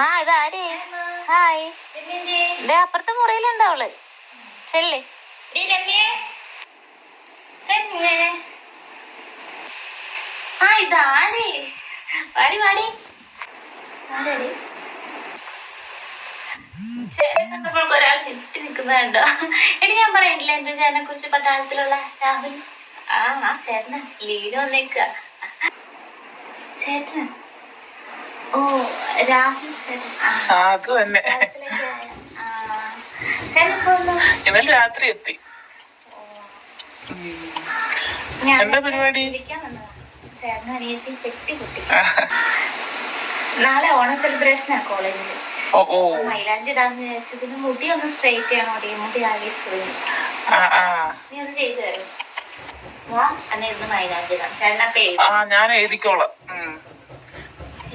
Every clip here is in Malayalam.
ആ ഇതാരേ ഹായ്. ഇതേ അപ്പുറത്തെ മുറിയിലുണ്ട് അവൾ. ചെല്ല്. എടി ഞാൻ പറയണ്ടില്ല എന്റെ ചേനെ കുറിച്ച് പട്ടാളത്തിലുള്ള രാഹുൽ? ആ ആ ചേട്ടന. ലീവിന് വന്നേക്ക ചേട്ടന? ഓ. രാഹുൽ അത് തന്നെ. ഇന്നലെ രാത്രി എത്തി. എന്താ പരിപാടി? നാളെ ഓണം സെലിബ്രേഷനാ കോളേജിൽ മൈലാഞ്ചി ഇടാന്ന് വിചാരിച്ചു. പിന്നെ മുടി ഒന്ന് സ്ട്രെയിറ്റ് ചെയ്യണം ഡി മുടി ആകെ ചുരുങ്ങി നീ ഒന്ന് ചെയ്തു തരും. വാ അന്നെ ഇന്ന് മൈലാഞ്ചി ഇടാം. ആ ഞാൻ എഴുതിക്കോളാം.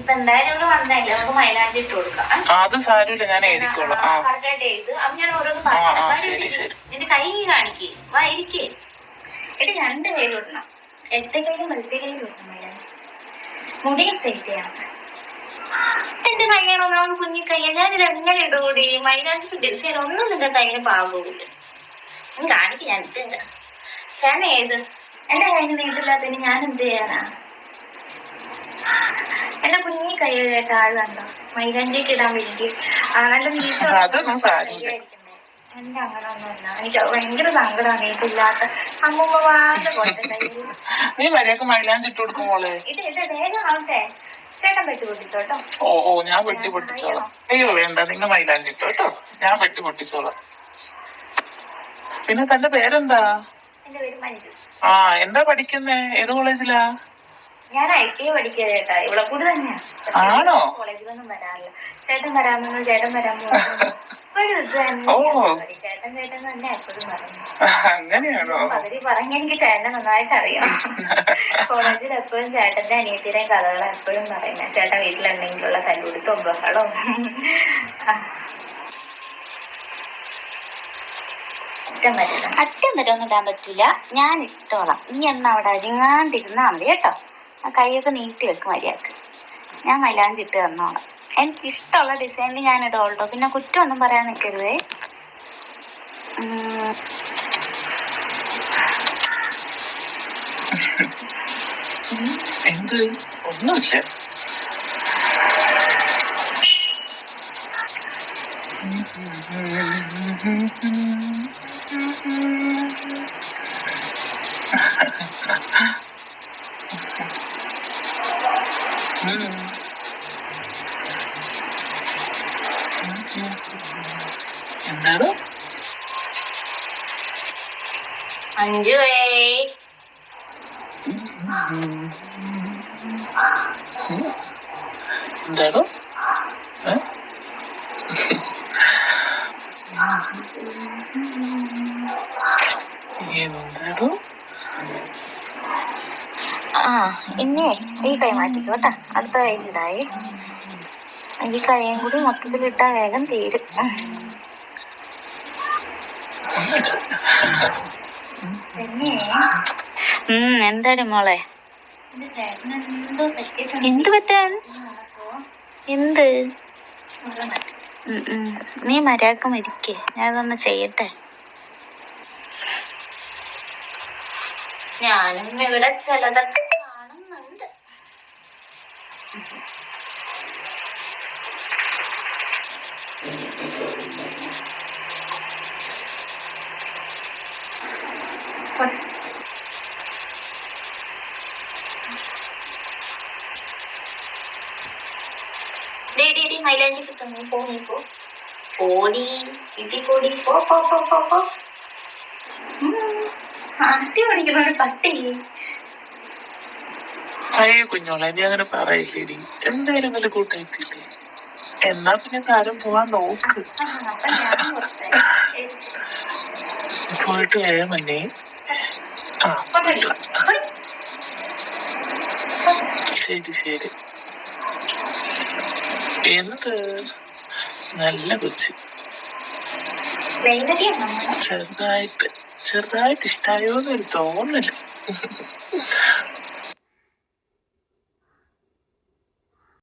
ഇപ്പൊ എന്തായാലും ഇവിടെ വന്നല്ലേ നമുക്ക് മൈലാഞ്ചി ഇട്ട് കൊടുക്കാം. ആ, അത് സാരമില്ല. ഞാൻ എഴുതിക്കോളാം. ആ കറക്റ്റായിട്ട് എഴുത്. അപ്പൊ ഞാൻ ഓരോന്ന് ആ, ആ, പറഞ്ഞു ശരി, ശരി. നിന്റെ കൈ കാണിക്കേ. വാ ഇരിക്കേ. എടി രണ്ട് കയ്യിലും ഇടണം എട്ട് കയ്യിലും വലത്തെ കയ്യിലും ഇടണം മൈലാഞ്ചി. മുടി സ്ട്രെയിറ്റ് ചെയ്യണം. എന്റെ കയ്യാണോ ഒന്നാമത് കുഞ്ഞി കയ്യ ഞാനിത് എങ്ങനെ ഇടൂടി മൈലാഞ്ചി ഡിസൈൻ ഒന്നും നിന്റെ കയ്യിന് നീ കാണിക്ക് ഞാൻ ഇട്ടില്ല ചേന ഏത് എന്റെ കയ്യിൽ നീട്ടില്ലാത്തതിന് ഞാൻ എന്ത് ചെയ്യാനാ? എന്റെ കുഞ്ഞി കൈ കേട്ട ആൾ കണ്ടോ? മൈലാഞ്ചിക്ക് ഇടാൻ വേണ്ടി നല്ല നീട്ടം. എന്റെ അങ്ങനെ ഒന്നുമില്ല എനിക്ക് ഭയങ്കര സങ്കടമാണ് ഇതില്ലാത്ത അമ്മൂമ്മമാരുടെ പോലത്തെ കയ്യിൽ നീ മര്യാദയ്ക്ക് മൈലാഞ്ചി ഇട്ട് കൊടുക്കുമ്പോളെ മോളെ. ഇത് ഇത് വേഗം ആവട്ടെ. ചേട്ടൻ പെട്ടി പൊട്ടിച്ചോട്ടോ ഓ ഓ ഞാൻ വെട്ടി പൊട്ടിച്ചോളാം അയ്യോ വേണ്ട നിങ്ങൾ മൈലാഞ്ചി ഇട്ടോ ഞാൻ വെട്ടി പൊട്ടിച്ചോളാം പിന്നെ തന്റെ പേരെന്താ? എന്റെ പേര് മഞ്ജു. ആ എന്താ പഠിക്കുന്നേ? ഏത് കോളേജിലാ? ഞാൻ ഐ ടി പഠിക്കുക ചേട്ടാ. ഇവിടെ കൂടി തന്നെയാ ആണോ? കോളേജിലൊന്നും വരാറില്ല. ചേട്ടൻ വരാമെന്നോ ചേട്ടൻ വരാമോ എപ്പോഴും ഇത് തന്നെ ചേട്ടൻ ചേട്ടൻ തന്നെ എപ്പോഴും പറഞ്ഞു അങ്ങനെയാണോ? പകുതി പറഞ്ഞ എനിക്ക് ചേട്ടനെ നന്നായിട്ട് അറിയാം. കോളേജിൽ എപ്പോഴും ചേട്ടന്റെ അനിയത്തിയുടെയും കഥകൾ എപ്പോഴും പറയുന്ന ചേട്ടൻ വീട്ടിലുണ്ടെങ്കിലുള്ള തല്ലുപിടുത്തവും ബഹളവും അറ്റം വരെ ഒന്നും ഇടാൻ പറ്റൂല. ഞാൻ ഇട്ടോളാം. നീ എന്നാ അവിടെ അരിങ്ങാണ്ടിരുന്നാ മതി കേട്ടോ. ആ കൈയൊക്കെ നീട്ടി വെക്കും മര്യാദയ്ക്ക്. ഞാൻ മൈലാഞ്ചിട്ട് തന്നോളാം. എനിക്ക് ഇഷ്ടമുള്ള ഡിസൈനിൽ ഞാൻ ഇടോളട്ടോ പിന്നെ കുറ്റമൊന്നും പറയാൻ നിൽക്കരുതേ എന്ത്? ഒന്നുമില്ല. എന്താണ് അഞ്ചുവേ എന്താണോ ഏ? ആ ഇനി ഈ കൈ മാറ്റിക്കോ കേട്ടാ. അടുത്ത കയ്യിലിടായി ഈ കൈയും കൂടി മൊത്തത്തിൽ ഇട്ടാ വേഗം തീരും. എന്താടി മോളെ? എന്ത് പറ്റാൻ? എന്ത്. നീ മര്യാദയ്ക്ക് മരിക്കേ. ഞാനതൊന്ന് ചെയ്യട്ടെ. ഞാനും ഇവിടെ ചിലതൊക്കെ ഡേ മൈലാഞ്ചി കിട്ടും. നീ പോ നീ പോ. പോടി ഇട്ടി പോടി പോ പോ പോ പോ പോ. ഉം. ആട്ടി ഓടിക്കുന്ന. ഒരു പട്ടി. അയ്യോ കുഞ്ഞോളെ നീ അങ്ങനെ പറയില്ലേടി. എന്തായാലും നല്ല കൂട്ടായിട്ടില്ലേ? എന്നാ പിന്നെ താരം പോവാൻ നോക്ക്. പോയിട്ട് വേഗം മന്നെ ആ. ശരി ശരി. എന്ത് നല്ല കൊച്ച്? ചെറുതായിട്ട് ചെറുതായിട്ട് ഇഷ്ടായോന്നൊരു തോന്നൽ